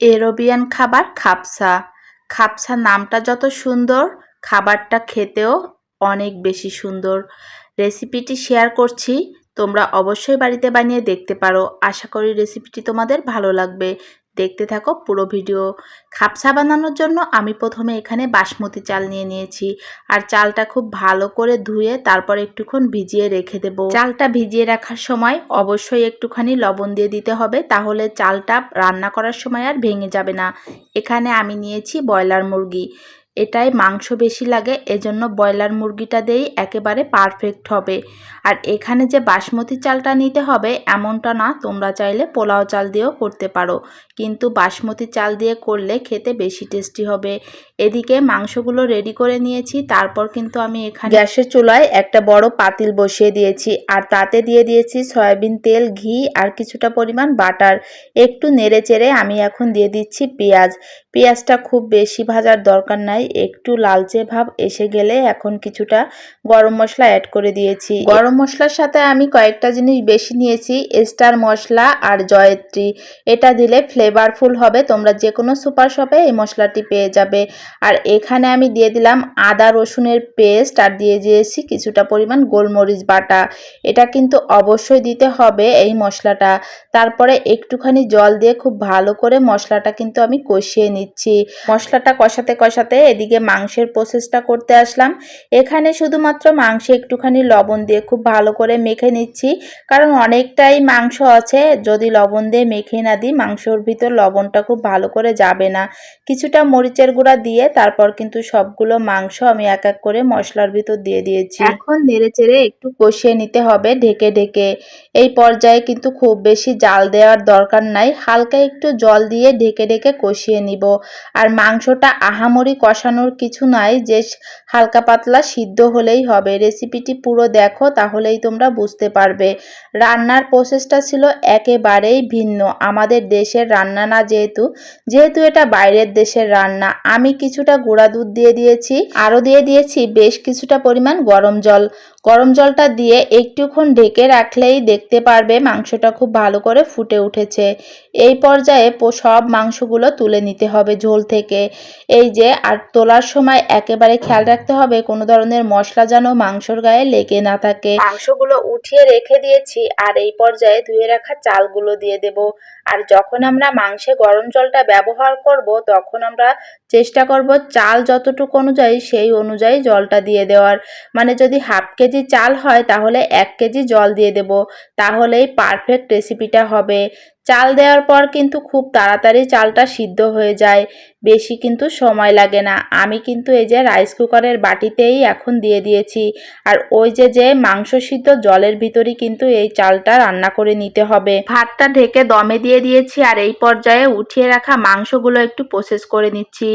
এরোবিয়ান খাবার খাপসা। খাপসা নামটা যত সুন্দর, খাবারটা খেতেও অনেক বেশি সুন্দর। রেসিপিটি শেয়ার করছি, তোমরা অবশ্যই বাড়িতে বানিয়ে দেখতে পারো। আশা করি রেসিপিটি তোমাদের ভালো লাগবে। দেখতে থাকো। পুরো ভিডিও খাপসা বানানোর জন্য আমি প্রথমে এখানে বাসমতি চাল নিয়ে নিয়েছি। আর চালটা খুব ভালো করে ধুয়ে তারপর একটুক্ষণ ভিজিয়ে রেখে দেব। চালটা ভিজিয়ে রাখার সময় অবশ্যই একটুখানি লবণ দিয়ে দিতে হবে। তাহলে চালটা রান্না করার সময় আর ভেঙে যাবে না। এখানে আমি নিয়েছি ব্রয়লার মুরগি। এটাই মাংস বেশি লাগে, এজন্য ব্রয়লার মুরগিটা দিয়েই একেবারে পারফেক্ট হবে। আর এখানে যে বাসমতি চালটা নিতে হবে, এমনটা না, তোমরা চাইলে পোলাও চাল দিয়েও করতে পারো। কিন্তু বাসমতি চাল দিয়ে করলে খেতে বেশি টেস্টি হবে। এদিকে মাংসগুলো রেডি করে নিয়েছি, তারপর কিন্তু আমি এখানে গ্যাসের চুলায় একটা বড় পাতিল বসিয়ে দিয়েছি। আর তাতে দিয়ে দিয়েছি সয়াবিন তেল, ঘি আর কিছুটা পরিমাণ বাটার। একটু নেড়ে চেড়ে আমি এখন দিয়ে দিচ্ছি পেঁয়াজ। পেঁয়াজটা খুব বেশি ভাজার দরকার নাই একটু লালচে ভাব এসে গেলে এখন কিছুটা গরম মশলা অ্যাড করে দিয়েছি। গরম মশলার সাথে আমি কয়েকটা জিনিস বেশি নিয়েছি স্টার মশলা আর জয়ত্রী। এটা দিলে ফ্লেভারফুল হবে, তোমরা যে কোনো সুপার শপে এই মশলাটি পেয়ে যাবে। আর এখানে আমি দিয়ে দিলাম আদা রসুনের পেস্ট আর দিয়ে দিয়েছি কিছুটা পরিমাণ গোলমরিচ বাটা। এটা কিন্তু অবশ্যই দিতে হবে এই মশলাটা। তারপরে একটুখানি জল দিয়ে খুব ভালো করে মশলাটা কিন্তু আমি কষিয়ে নিচ্ছি। মশলাটা কষাতে কষাতে এদিকে মাংসের প্রসেসটা করতে আসলাম। এখানে শুধুমাত্র মাংসে একটুখানি লবণ দিয়ে খুব ভালো করে মেখে নিচ্ছি। কারণ অনেকটাই মাংস আছে, যদি লবণ দিয়ে মেখে না দিই, মাংসর ভিতর লবণটা খুব ভালো করে যাবে না। কিছুটা মরিচের গুঁড়া দিয়ে তারপর কিন্তু সবগুলো মাংস আমি এক এক করে মশলার ভিতর দিয়ে দিয়েছি। এখন নেড়ে চেড়ে একটু কষিয়ে নিতে হবে ঢেকে ঢেকে। এই পর্যায়ে কিন্তু খুব বেশি জাল দেওয়ার দরকার নাই। হালকা একটু জল দিয়ে ঢেকে ঢেকে কষিয়ে নিব। আর মাংসটা আহামরি কষানোর কিছু নাই, যে হালকা পাতলা সিদ্ধ হলেই হবে। রেসিপিটি পুরো দেখো, তাহলেই তোমরা বুঝতে পারবে। রান্নার প্রসেসটা ছিল একেবারেই ভিন্ন। আমাদের দেশের রান্না না যেহেতু যেহেতু এটা বাইরের দেশের রান্না। আমি কিছুটা গুঁড়া দুধ দিয়ে দিয়েছি, আরও দিয়ে দিয়েছি বেশ কিছুটা পরিমাণ গরম জল। গরম জলটা দিয়ে একটুক্ষণ ঢেকে রাখলেই দেখতে পারবে মাংসটা খুব ভালো করে ফুটে উঠেছে। এই পর্যায়ে সব মাংসগুলো তুলে নিতে হবে ঝোল থেকে। এই যে, আর তোলার সময় একেবারে খেয়াল রাখতে হবে কোনো ধরনের মশলা যেন মাংসর গায়ে লেগে না থাকে। মাংসগুলো উঠিয়ে রেখে দিয়েছি আর এই পর্যায়ে ধুয়ে রাখা চালগুলো দিয়ে দেব। আর যখন আমরা মাংসে গরম জলটা ব্যবহার করব, তখন আমরা চেষ্টা করব চাল যতটুকু অনুযায়ী সেই অনুযায়ী জলটা দিয়ে দেওয়ার। মানে যদি হাফ কেজি চাল হয়, তাহলে এক কেজি জল দিয়ে দেব। তাহলেই পারফেক্ট রেসিপিটা হবে। চাল দেওয়ার পর কিন্তু খুব তাড়াতাড়ি চালটা সিদ্ধ হয়ে যায়। বেশি কিন্তু সময় লাগে না। আমি কিন্তু এই যে রাইস কুকারের বাটিতেই এখন দিয়ে দিয়েছি। আর ওই যে যে মাংস সিদ্ধ জলের ভিতরই কিন্তু এই চালটা রান্না করে নিতে হবে। ভাতটা ঢেকে দমে দিয়ে দিয়েছি আর এই পর্যায়ে উঠিয়ে রাখা মাংসগুলো একটু প্রসেস করে নিচ্ছি।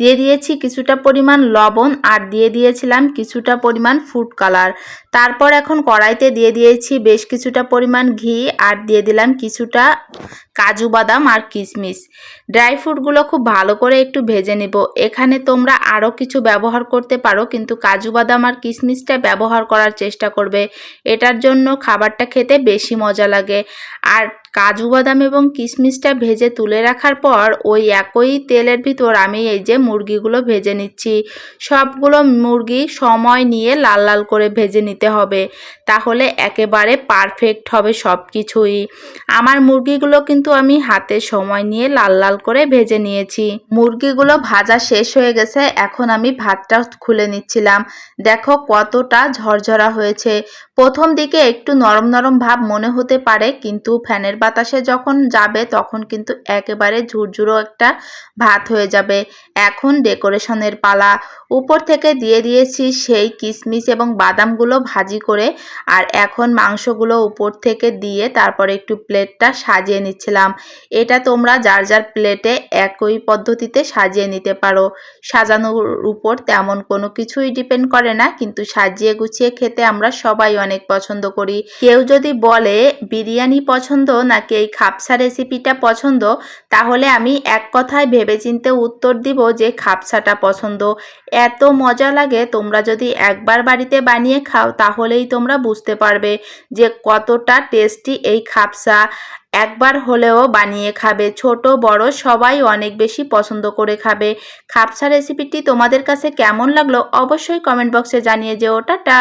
দিয়ে দিয়েছি কিছুটা পরিমাণ লবণ আর দিয়ে দিয়েছিলাম কিছুটা পরিমাণ ফুড কালার তারপর এখন কড়াইতে দিয়ে দিয়েছি বেশ কিছুটা পরিমাণ ঘি আর দিয়ে দিলাম কিছুটা কাজু বাদাম আর কিশমিশ। ড্রাই ফ্রুটগুলো খুব ভালো করে একটু ভেজে নেব। এখানে তোমরা আরও কিছু ব্যবহার করতে পারো, কিন্তু কাজু বাদাম আর কিশমিশটা ব্যবহার করার চেষ্টা করবে। এটার জন্য খাবারটা খেতে বেশি মজা লাগে। আর কাজু বাদাম এবং কিশমিশটা ভেজে তুলে রাখার পর ওই একই তেলের ভিতর আমি এই যে মুরগিগুলো ভেজে নিচ্ছি। সবগুলো মুরগি সময় নিয়ে লাল লাল করে ভেজে নিতে হবে। তাহলে একেবারে পারফেক্ট হবে সব কিছুই আমার মুরগিগুলো কিন্তু আমি হাতে সময় নিয়ে লাল লাল করে ভেজে নিয়েছি। মুরগিগুলো ভাজা শেষ হয়ে গেছে, এখন আমি ভাতটা খুলে নিচ্ছিলাম। দেখো কতটা ঝরঝরা হয়েছে। প্রথম দিকে একটু নরম নরম ভাব মনে হতে পারে, কিন্তু ফ্যানের বাতাসে যখন যাবে, তখন কিন্তু একেবারে ঝুরঝুরো একটা ভাত হয়ে যাবে। এখন ডেকোরেশনের পালা। উপর থেকে দিয়ে দিয়েছি সেই কিশমিশ এবং বাদামগুলো ভাজি করে আর এখন মাংসগুলো উপর থেকে দিয়ে তারপরে একটু প্লেটটা সাজিয়ে নিচ্ছিলাম। এটা তোমরা যার যার প্লেটে একই পদ্ধতিতে সাজিয়ে নিতে পারো। সাজানোর উপর তেমন কোনো কিছুই ডিপেন্ড করে না, কিন্তু সাজিয়ে গুছিয়ে খেতে আমরা সবাই অনেক পছন্দ করি। কেউ যদি বলে, বিরিয়ানি পছন্দ নাকি এই খাপসা রেসিপিটা পছন্দ? তাহলে আমি এক কথায় ভেবেচিন্তে উত্তর দিব যে খাপসাটা পছন্দ। এত মজা লাগে, তোমরা যদি একবার বাড়িতে বানিয়ে খাও, তাহলেই তোমরা বুঝতে পারবে যে কতটা টেস্টি এই খাপসা। একবার হলেও বানিয়ে খাবে। ছোট, বড় সবাই অনেক বেশি পছন্দ করে খাবে। খাপসা রেসিপিটি তোমাদের কাছে কেমন লাগল অবশ্যই কমেন্ট বক্সে জানিয়ে যেও। টাটা!